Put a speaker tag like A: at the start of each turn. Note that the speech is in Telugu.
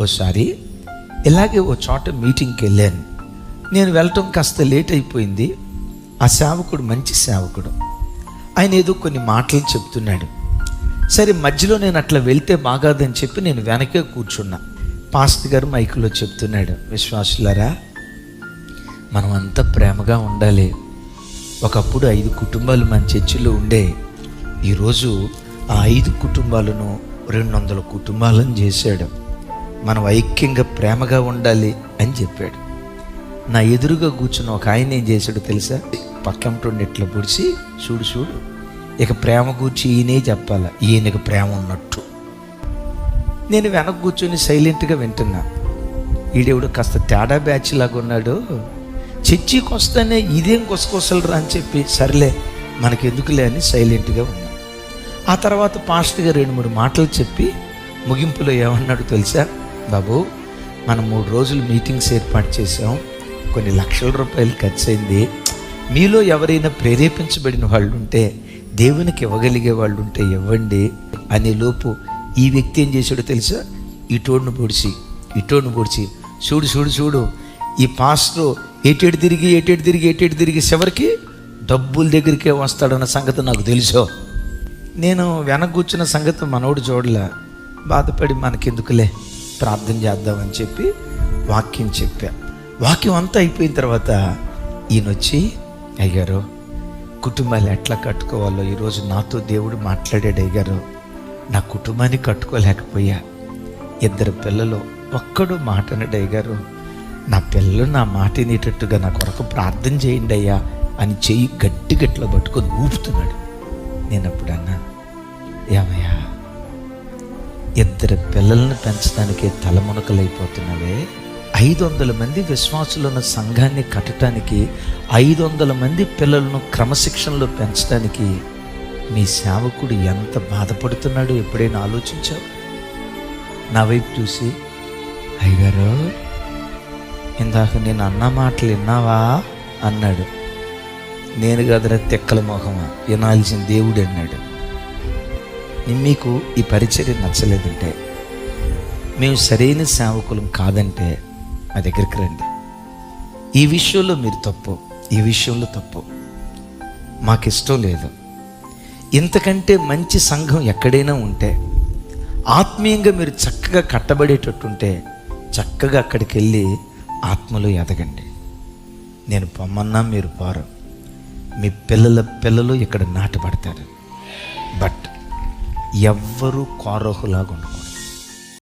A: ఓసారి ఇలాగే ఓ చోట మీటింగ్కి వెళ్ళాను. నేను వెళ్ళటం కాస్త లేట్ అయిపోయింది. ఆ సేవకుడు మంచి సేవకుడు. ఆయన ఏదో కొన్ని మాటలు చెప్తున్నాడు. సరే మధ్యలో నేను అట్లా వెళ్తే బాగాదని చెప్పి నేను వెనకే కూర్చున్నా. పాస్త గారు మైకులో చెప్తున్నాడు విశ్వాసులారా మనం అంతా ప్రేమగా ఉండాలి. ఒకప్పుడు ఐదు కుటుంబాలు మన చర్చిలో ఉండే ఈరోజు ఆ ఐదు కుటుంబాలను రెండు వందల కుటుంబాలను చేశాడు. మనం ఐక్యంగా ప్రేమగా ఉండాలి అని చెప్పాడు. నా ఎదురుగా కూర్చున్న ఒక ఆయన ఏం చేశాడు తెలుసా? పక్కంటుండి ఇట్లా పొడిచి చూడు చూడు. ఇక ప్రేమ కూర్చి ఈయనే చెప్పాల? ఈయనకు ప్రేమ ఉన్నట్టు. నేను వెనక కూర్చొని సైలెంట్గా వింటున్నా. ఈడేవుడు కాస్త తేడా బ్యాచ్ లాగా ఉన్నాడు. చర్చికి వస్తానే ఇదేం కొసకొసలరా అని చెప్పి సర్లే మనకెందుకులే అని సైలెంట్గా ఉన్నా. ఆ తర్వాత పాస్ట్గా రెండు మూడు మాటలు చెప్పి ముగింపులో ఏమన్నాడు తెలుసా? బాబు మనం మూడు రోజులు మీటింగ్స్ ఏర్పాటు చేసాం కొన్ని లక్షల రూపాయలు ఖర్చు అయింది మీలో ఎవరైనా ప్రేరేపించబడిన వాళ్ళు ఉంటే దేవునికి ఇవ్వగలిగే వాళ్ళు ఉంటే ఇవ్వండి అనే లోపు ఈ వ్యక్తి ఏం చేశాడో తెలుసా? ఇటోడును పొడిచి ఇటోడును పొడిచి చూడు చూడు చూడు ఈ పాస్టర్ ఏటేడు తిరిగి ఏటేడు తిరిగి ఏటేడు తిరిగి చివరికి డబ్బుల దగ్గరికే వస్తాడన్న సంగతి నాకు తెలుసో. నేను వెనక కూర్చున్న సంగతి మనోడు చూడలే. బాధపడి మనకెందుకులే? ప్రార్థన చేద్దామని చెప్పి వాక్యం చెప్పా. వాక్యం అంతా అయిపోయిన తర్వాత ఈయన వచ్చి అయ్యారు కుటుంబాలు ఎట్లా కట్టుకోవాలో? ఈరోజు నాతో దేవుడు మాట్లాడాడు అయ్యారు నా కుటుంబాన్ని కట్టుకోలేకపోయా. ఇద్దరు పిల్లలు ఒక్కడు మాట అయ్యారు నా పిల్లలు నా మాట వినేటట్టుగా నా కొరకు ప్రార్థన చేయండి అయ్యా అని చెయ్యి గట్టి గట్టిలో పట్టుకొని ఊపుతున్నాడు. నేను అప్పుడు అన్నా ఏమయ్యా ఇద్దరు పిల్లల్ని పెంచడానికే తలమునకలైపోతున్నవే. ఐదు వందల మంది విశ్వాసులు ఉన్న సంఘాన్ని కట్టడానికి ఐదు వందల మంది పిల్లలను క్రమశిక్షణలో పెంచడానికి మీ సేవకుడు ఎంత బాధపడుతున్నాడో ఎప్పుడైనా ఆలోచించావు? నా వైపు చూసి అయ్యగారు ఇందాక నేను అన్న మాటలు విన్నావా? అన్నాడు. నేను కదరా తెక్కల మొహమా? వినాల్సిన దేవుడు అన్నాడు. మీకు ఈ పరిచర్య నచ్చలేదంటే మేము సరైన సేవకులం కాదంటే మా దగ్గరికి రండి. ఈ విషయంలో మీరు తప్పు ఈ విషయంలో తప్పు. మాకు ఇష్టం లేదు. ఇంతకంటే మంచి సంఘం ఎక్కడైనా ఉంటే ఆత్మీయంగా మీరు చక్కగా కట్టబడేటట్టుంటే చక్కగా అక్కడికి వెళ్ళి ఆత్మలో ఎదగండి. నేను పొమ్మన్నా మీరు పోరు. మీ పిల్లల పిల్లలు ఇక్కడ నాటపడతారు బట్ ఎవ్వరూ కోరహులాగా ఉండకూడదు.